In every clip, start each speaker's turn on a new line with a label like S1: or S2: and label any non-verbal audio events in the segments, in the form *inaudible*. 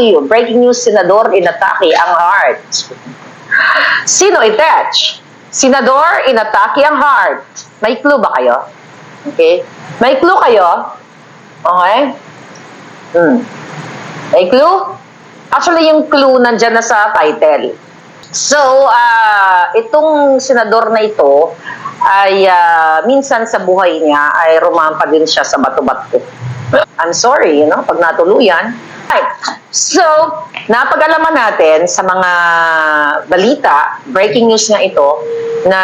S1: to you. Breaking news, Senador inatake ang heart. Sino itach? Senador inatake ang heart. May clue ba kayo? Okay? May clue kayo? Okay? Hmm. May clue? Actually, yung clue nandyan na sa title. So, ah, itong senador na ito ay ah, minsan sa buhay niya ay rumampa din siya sa bato-bato. I'm sorry, you know, pag natuluyan. Right. So, napag-alaman natin sa mga balita, breaking news nga ito, na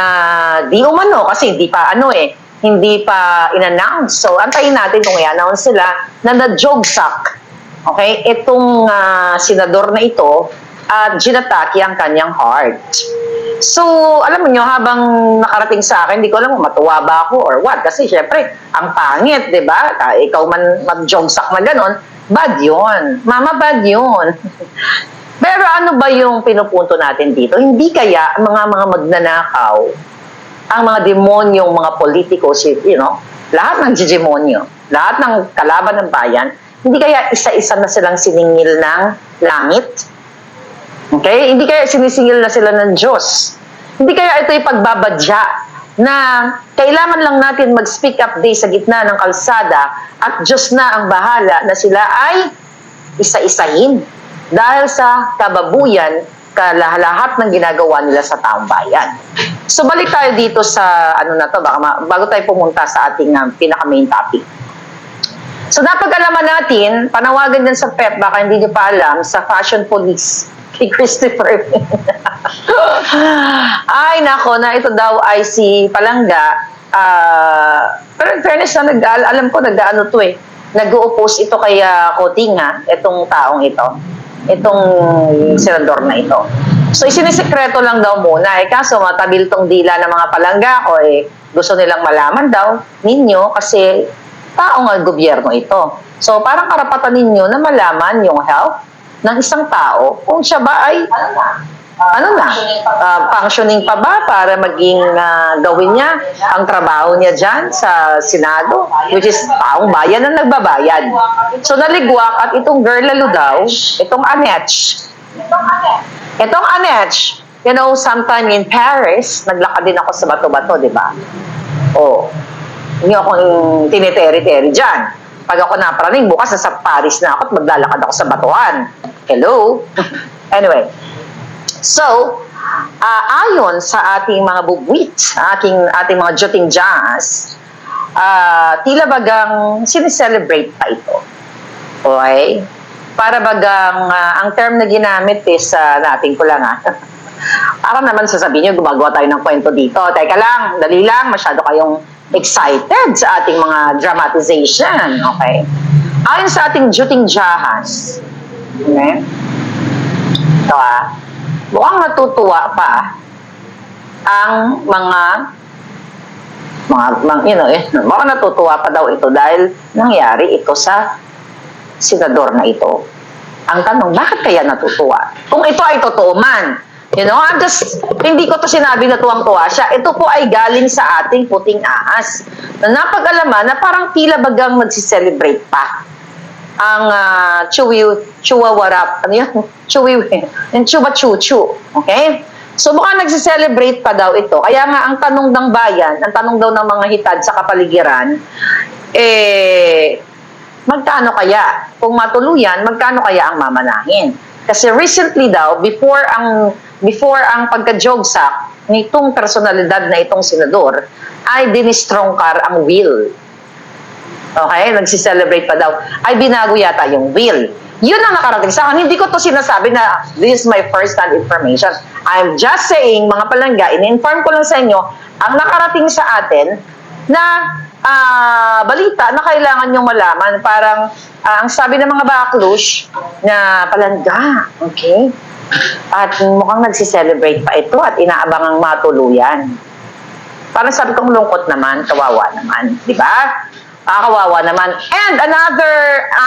S1: di umano kasi hindi pa ano eh, hindi pa in-announce. So, antayin natin kung i-announce sila na na-jogsak Okay, itong ah, senador na ito at ginatake ang kanyang heart. So, alam mo nyo, habang nakarating sa akin, hindi ko alam kung matuwa ba ako or what. Kasi syempre, ang pangit, di ba? Ah, Ikaw man mag-jogsak na ganon, bad yun. Mama, bad yun. *laughs* Pero ano ba yung pinupunto natin dito? Hindi kaya mga mga magnanakaw, ang mga demonyong mga politiko, si- you know, lahat ng demonyo, lahat ng kalaban ng bayan, hindi kaya isa-isa na silang siningil ng langit? Okay? Hindi kaya sinisingil na sila ng Diyos? Hindi kaya ito yung pagbabadya na kailangan lang natin mag-speak up day sa gitna ng kalsada at Diyos na ang bahala na sila ay isa-isahin dahil sa kababuyan lahat ng ginagawa nila sa taong bayan. So balik tayo dito sa ano na to baka ma- bago tayo pumunta sa ating um, pinaka main topic. So napag-alaman natin, panawagan din sa PEP, baka hindi nyo pa alam, sa Fashion Police kay Christopher. Ay, nako, na ito daw ay si Palangga. Ah, pero in fairness na nag alam ko nag-ano to eh. Nag-oppose ito kay uh, Cotinga, itong taong ito. Itong senador na ito. So isinisekreto lang daw muna. Eh kaso matabil tong dila ng mga palangga ko eh gusto nilang malaman daw ninyo kasi tao nga gobyerno ito. So parang karapatan ninyo na malaman yung health ng isang tao kung siya ba ay ano na, ah, functioning pa ba para maging ah, gawin niya ang trabaho niya dyan sa Senado, which is taong bayan na nagbabayad. So naligwak at itong girl lalo daw, itong Anetch, itong Anetch, you know, sometime in Paris, naglakad din ako sa bato-bato, di ba? Oh, hindi ako tiniteri-teri dyan. Pag ako naparaning, bukas sa Paris na ako at maglalakad ako sa batuan. Hello? *laughs* anyway, So, ah, ayon sa ating mga bubwit, aking, ating mga juting jazz, ah, tila bagang sineselebrate pa ito. Okay? Para bagang, ah, ang term na ginamit is, uh, natin ko lang ah, *laughs* para naman sasabihin nyo, gumagawa tayo ng kwento dito. Teka lang, dali lang, masyado kayong excited sa ating mga dramatization. Okay? Ayon sa ating juting jahas, okay? Ito ah, mukhang natutuwa pa ang mga mga, mga you know, eh, *laughs* mukhang natutuwa pa daw ito dahil nangyari ito sa senador na ito. Ang tanong, bakit kaya natutuwa? Kung ito ay totoo man, you know, I'm just, hindi ko to sinabi na tuwang-tuwa siya. Ito po ay galing sa ating puting ahas. Na napag-alaman na parang tila bagang magsiselebrate pa. Ang uh, chewy chuwawarap ano yan *laughs* chewy yung chuba chuchu okay? So baka nagsiselebrate pa daw ito. Kaya nga ang tanong ng bayan ang tanong daw ng mga hitad sa kapaligiran eh magkano kaya? Kung matuluyan magkano kaya ang mamanahin kasi recently daw before ang before ang pagka-jogsak nitong personalidad na itong senador ay dinistrongkar ang will Okay? Nagsiselebrate pa daw. Ay, binago yata yung will. Yun ang nakarating sa akin. Hindi ko to sinasabi na this is my first-hand information. I'm just saying, mga palangga, in-inform ko lang sa inyo, ang nakarating sa atin na ah, balita na kailangan nyo malaman. Parang, ah, ang sabi ng mga baklush na palangga, okay? At mukhang nagsiselebrate pa ito at inaabangang matuluyan. Parang sabi kong lungkot naman, kawawa naman, di ba? Ah, kawawa naman. And another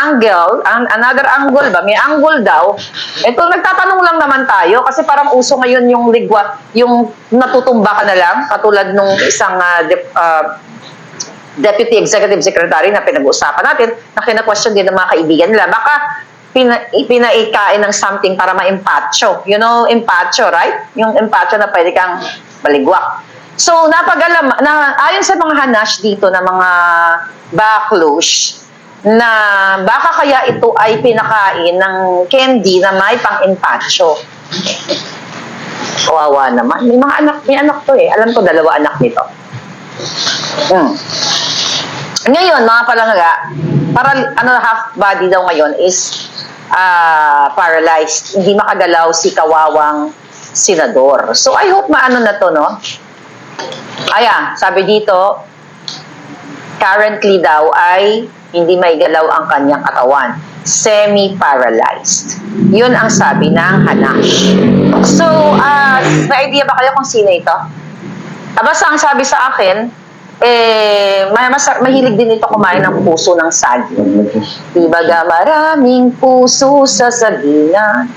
S1: angle, an- another angle ba? May angle daw. Ito, nagtatanong lang naman tayo kasi parang uso ngayon yung ligwa, yung natutumba ka na lang, katulad nung isang ah, dep- ah, Deputy Executive Secretary na pinag-uusapan natin, na kina-question din ng mga kaibigan nila. Baka pina, pinaikain ng something para ma-empacho. You know, empacho, right? Yung empacho na pwede kang baligwak. So, napag-alam, na, ayon sa mga hanash dito na mga backlash, na baka kaya ito ay pinakain ng candy na may pang-empacho. Kawawa naman. May mga anak, may anak to eh. Alam ko, dalawa anak nito. Hmm. Ngayon, mga palangga, para ano half body daw ngayon is ah, paralyzed. Hindi makagalaw si kawawang senador. So I hope maano na to, no? Ayan, sabi dito, currently daw ay hindi may galaw ang kanyang katawan. Semi-paralyzed. Yun ang sabi ng Hanash. So, ah, may idea ba kayo kung sino ito? Basta ang sabi sa akin, eh, may, mas, mahilig din ito kumain ng puso ng saging. Dibaga maraming puso sa saginan.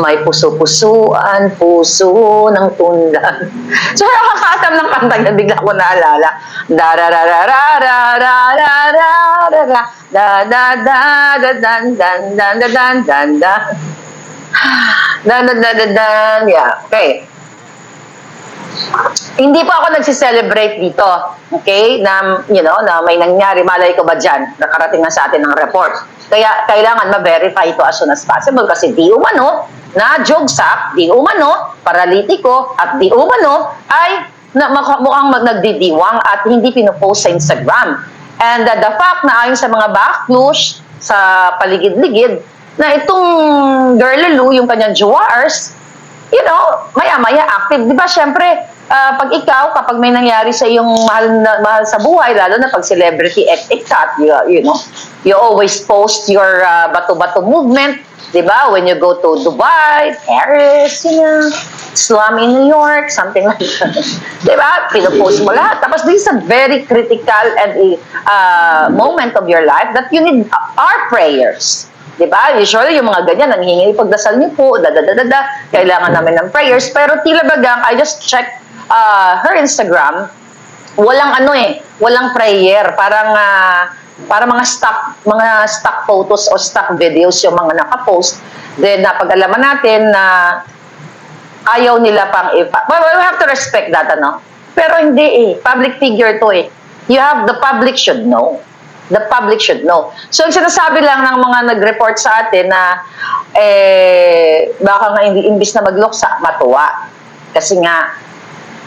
S1: May puso-pusuan, puso ng tundan. So, nakakatam ng kanta niya, bigla ko naalala. Dararararararararara, da da da da dan dan dan da dan dan dan. Dan dan dan dan dan. Yeah, okay. Hindi po ako nagsi-celebrate dito, okay? Na, you know, na may nangyari, malay ko ba dyan, nakarating na sa atin ng report. Kaya kailangan ma-verify ito as soon as possible kasi di umano, na jogsak, di umano, paralitiko, at di umano, ay na, mukhang mag- nagdidiwang at hindi pinopost sa Instagram. And uh, the fact na ayon sa mga backlash sa paligid-ligid, na itong girl Lulu, yung kanyang jewars, you know, maya-maya active. Di ba, syempre, ah, pag ikaw, kapag may nangyari sa iyong mahal, na, mahal sa buhay, lalo na pag celebrity et cat, you, you know, you always post your ah, bato-bato movement, di ba? When you go to Dubai, Paris, you know, slum in New York, something like that. *laughs* di ba? Pinopost mo lahat. Tapos this is a very critical and uh, moment of your life that you need our prayers. Di ba? Usually, yung mga ganyan, nanghihingi pagdasal niyo po, da da da da da, kailangan namin ng prayers. Pero tila bagang, I just checked uh, her Instagram, walang ano eh, walang prayer. Parang, ah, para mga stock, mga stock photos o stock videos yung mga nakapost. Then, napag-alaman natin na ayaw nila pang ipa. Well, we have to respect that, ano? Pero hindi eh. Public figure to eh. You have, the public should know. The public should know. So, yung sinasabi lang ng mga nag-report sa atin na eh, baka nga hindi, imbis na magluksa, matuwa. Kasi nga,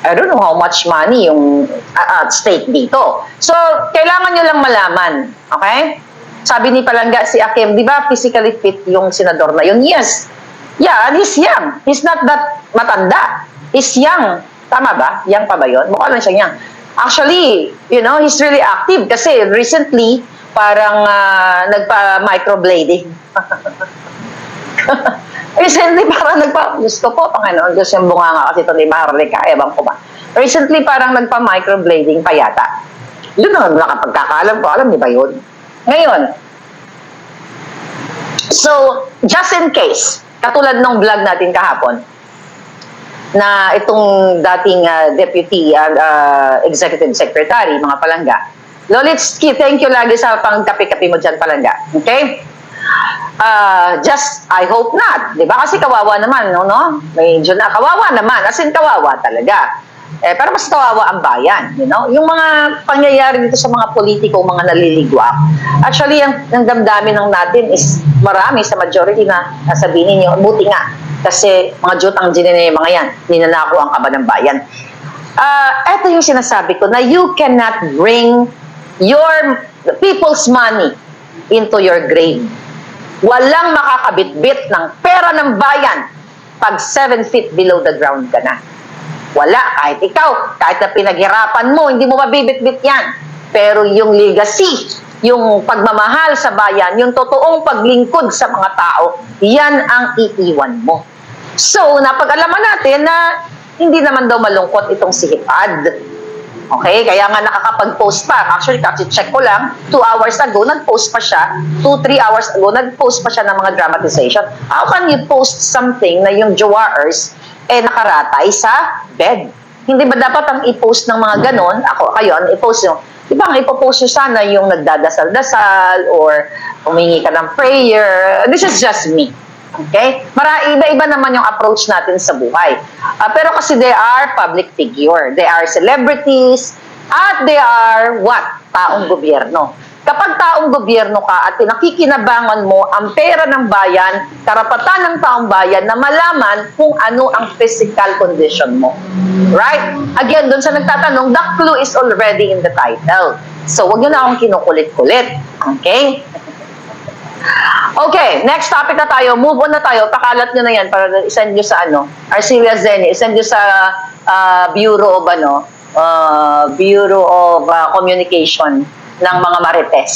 S1: I don't know how much money yung at stake dito. So, kailangan nyo lang malaman. Okay? Sabi ni Palangga si Akim, di ba physically fit yung senador na yun? Yes. Yeah, and he's young. He's not that matanda. He's young. Tama ba? Young pa ba yun? Mukha lang siya young. Actually, you know, he's really active kasi recently, parang ah, nagpa-microblading. *laughs* Recently, parang nagpa... Ko po, Panginoon, Diyos yung bunga nga kasi ito ni Maharlika, ewan ko ba. Recently, parang nagpa-microblading pa yata. Yun ang nakapagkakaalam ko. Alam niyo ba yun? Ngayon, so, just in case, katulad ng vlog natin kahapon, na itong dating ah, deputy ah, ah, executive secretary, mga palangga. Lolitsky, thank you lagi sa pangkapi-kapi mo dyan, palangga. Okay? Ah, just, I hope not. Di ba? Kasi kawawa naman, no? no? Medyo na, kawawa naman. As in, kawawa talaga. Eh, pero mas kawawa ang bayan, you know? Yung mga pangyayari dito sa mga politiko, mga naliligwak. Actually, ang, ang damdamin ng natin is marami sa majority na nasabihin niyo, buti nga. Kasi mga jutang ginene mga yan, ninanako ang kaba ng bayan. Ah, eto yung sinasabi ko, na you cannot bring your people's money into your grave. Walang makakabitbit ng pera ng bayan pag 7 feet below the ground ka na. Wala. Kahit ikaw, kahit na pinaghirapan mo, hindi mo mabibitbit yan. Pero yung legacy, yung pagmamahal sa bayan, yung totoong paglingkod sa mga tao, yan ang iiwan mo. So, napag-alaman natin na hindi naman daw malungkot itong si Hipad. Okay, kaya nga nakakapag-post pa. Actually, kasi check ko lang, 2 hours ago, nag-post pa siya. 2-3 hours ago, nag-post pa siya ng mga dramatization. How can you post something na yung Jawaers eh nakaratay sa bed? Hindi ba dapat ang i-post ng mga ganon, ako, kayo, ang i-post yung di ba, ang ipopost nyo sana yung nagdadasal-dasal or humingi ka ng prayer. This is just me. Okay? Mara, iba-iba naman yung approach natin sa buhay. Ah, pero kasi they are public figure. They are celebrities. At they are what? Taong gobyerno. Kapag taong gobyerno ka at pinakikinabangan mo ang pera ng bayan, karapatan ng taong bayan na malaman kung ano ang physical condition mo. Right? Again, doon sa nagtatanong, the clue is already in the title. So, wag nyo na akong kinukulit-kulit. Okay? Okay, next topic na tayo. Move on na tayo. Pakalat nyo na yan para isend nyo sa ano. Arcelia Zeni, isend nyo sa ah, Bureau of ano, ah, Bureau of ah, Communication ng mga Marites.